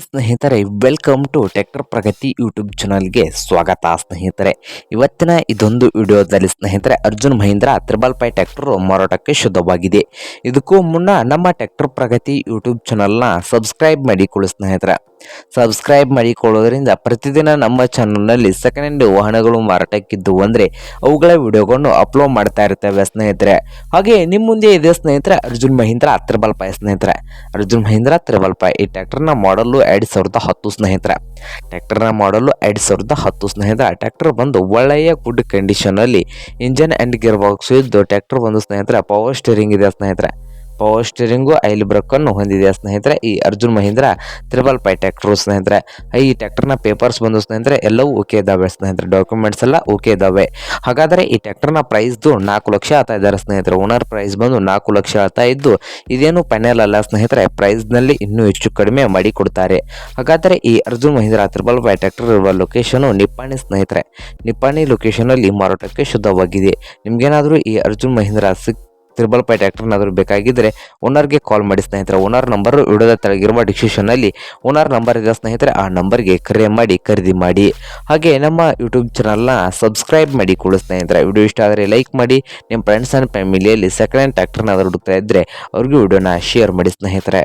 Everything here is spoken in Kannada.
ಸ್ನೇಹಿತರೆ welcome to tractor Pragati YouTube ಚಾನಲ್ಗೆ ಸ್ವಾಗತ ಸ್ನೇಹಿತರೆ. ಇವತ್ತಿನ ಇದೊಂದು ವಿಡಿಯೋದಲ್ಲಿ ಸ್ನೇಹಿತರೆ, Arjun Mahindra triple five tractor ಮಾರಾಟಕ್ಕೆ ಶುದ್ಧವಾಗಿದೆ. ಇದಕ್ಕೂ ಮುನ್ನ ನಮ್ಮ ಟ್ಯಾಕ್ಟರ್ ಪ್ರಗತಿ ಯೂಟ್ಯೂಬ್ ಚಾನಲ್ನ ಸಬ್ಸ್ಕ್ರೈಬ್ ಮಾಡಿಕೊಳ್ಳಿ ಸ್ನೇಹಿತರೆ. ಸಬ್ಸ್ಕ್ರೈಬ್ ಮಾಡಿಕೊಳ್ಳೋದ್ರಿಂದ ಪ್ರತಿದಿನ ನಮ್ಮ ಚಾನಲ್ನಲ್ಲಿ ಸೆಕೆಂಡ್ ಹ್ಯಾಂಡ್ ವಾಹನಗಳು ಮಾರಾಟಕ್ಕಿದ್ದು ಅಂದರೆ ಅವುಗಳ ವಿಡಿಯೋಗಳನ್ನು ಅಪ್ಲೋಡ್ ಮಾಡ್ತಾ ಇರ್ತೇವೆ ಸ್ನೇಹಿತರೆ. ಹಾಗೆ ನಿಮ್ಮ ಮುಂದೆ ಇದೆ ಸ್ನೇಹಿತರೆ, ಅರ್ಜುನ್ ಮಹೀಂದ್ರ ತ್ರಿಬಲ್ ಫೈ ಸ್ನೇಹಿತರೆ. ಅರ್ಜುನ್ ಮಹೀಂದ್ರ ತ್ರಿಬಲ್ ಫೈ ಈ ಟ್ಯಾಕ್ಟರ್ನ ಮಾಡಲು ಎರಡು ಸಾವಿರದ ಹತ್ತು ಸ್ನೇಹಿತರೆ. ಟ್ರ್ಯಾಕ್ಟರ್ನ ಮಾಡಲು ಎರಡು ಸಾವಿರದ ಹತ್ತು ಸ್ನೇಹಿತರೆ. ಟ್ರ್ಯಾಕ್ಟರ್ ಬಂದು ಒಳ್ಳೆಯ ಗುಡ್ ಕಂಡೀಷನಲ್ಲಿ ಇಂಜನ್ ಆ್ಯಂಡ್ ಗೇರ್ ಬಾಕ್ಸ್ ಇದ್ದು ಟ್ರ್ಯಾಕ್ಟರ್ ಬಂದು ಸ್ನೇಹಿತರೆ ಪವರ್ ಸ್ಟೀರಿಂಗ್ ಇದೆ ಸ್ನೇಹಿತರೆ. ಪವರ್ ಸ್ಟೀರಿಂಗು ಐಲ್ ಬ್ರೇಕನ್ನು ಹೊಂದಿದೆ ಸ್ನೇಹಿತರೆ. ಈ Arjun Mahindra, triple five tractor ಸ್ನೇಹಿತರೆ. ಈ ಟ್ರ್ಯಾಕ್ಟರ್ನ ಪೇಪರ್ಸ್ ಬಂದು ಸ್ನೇಹಿತರೆ, ಎಲ್ಲವೂ ಓಕೆ ಇದಾವೆ ಸ್ನೇಹಿತರೆ. ಡಾಕ್ಯುಮೆಂಟ್ಸ್ ಎಲ್ಲ ಓಕೆ ಇದಾವೆ. ಹಾಗಾದರೆ ಈ ಟ್ರ್ಯಾಕ್ಟರ್ನ ಪ್ರೈಸ್ದು ನಾಲ್ಕು ಲಕ್ಷ ಆಗ್ತಾ ಇದ್ದಾರೆ ಸ್ನೇಹಿತರೆ. ಓನರ್ ಪ್ರೈಸ್ ಬಂದು ನಾಲ್ಕು ಲಕ್ಷ ಆಗ್ತಾ ಇದ್ದು, ಇದೇನು ಫೈನಲ್ ಅಲ್ಲ ಸ್ನೇಹಿತರೆ. ಪ್ರೈಸ್ನಲ್ಲಿ ಇನ್ನೂ ಹೆಚ್ಚು ಕಡಿಮೆ ಮಾಡಿ ಕೊಡ್ತಾರೆ. ಹಾಗಾದರೆ ಈ Arjun Mahindra, triple five tractor ಇರುವ ಲೊಕೇಶನು ನಿಪ್ಪಾಣಿ ಸ್ನೇಹಿತರೆ. ನಿಪ್ಪಾಣಿ ಲೊಕೇಶನಲ್ಲಿ ಮಾರಾಟಕ್ಕೆ ಶುದ್ಧವಾಗಿದೆ. ನಿಮಗೇನಾದರೂ ಈ ಅರ್ಜುನ್ ಮಹೀಂದ್ರ ಸಿಕ್ ತ್ರಿಬಲ್ ಪೈ ಟ್ರ್ಯಾಕ್ಟರ್ನಾದರೂ ಬೇಕಾಗಿದ್ದರೆ ಓನರ್ಗೆ ಕಾಲ್ ಮಾಡಿ ಸ್ನೇಹಿತರೆ. ಓನರ್ ನಂಬರ್ ವಿಡಿಯೋದ ತೆಳಗಿರುವ ಡಿಸ್ಕ್ರಿಪ್ಷನ್ನಲ್ಲಿ ಓನರ್ ನಂಬರ್ ಇದೆ ಸ್ನೇಹಿತರೆ. ಆ ನಂಬರ್ಗೆ ಕರೆ ಮಾಡಿ, ಖರೀದಿ ಮಾಡಿ. ಹಾಗೆ ನಮ್ಮ ಯೂಟ್ಯೂಬ್ ಚಾನಲ್ನ ಸಬ್ಸ್ಕ್ರೈಬ್ ಮಾಡಿ ಕೊಡು ಸ್ನೇಹಿತರೆ. ವಿಡಿಯೋ ಇಷ್ಟ ಆದರೆ ಲೈಕ್ ಮಾಡಿ. ನಿಮ್ಮ ಫ್ರೆಂಡ್ಸ್ ಆ್ಯಂಡ್ ಫ್ಯಾಮಿಲಿಯಲ್ಲಿ ಸೆಕೆಂಡ್ ಹ್ಯಾಂಡ್ ಟ್ರ್ಯಾಕ್ಟರ್ನಾದರೂ ಹುಡುಕ್ತಾ ಇದ್ದರೆ ಅವ್ರಿಗೂ ವಿಡಿಯೋನ ಶೇರ್ ಮಾಡಿ ಸ್ನೇಹಿತರೆ.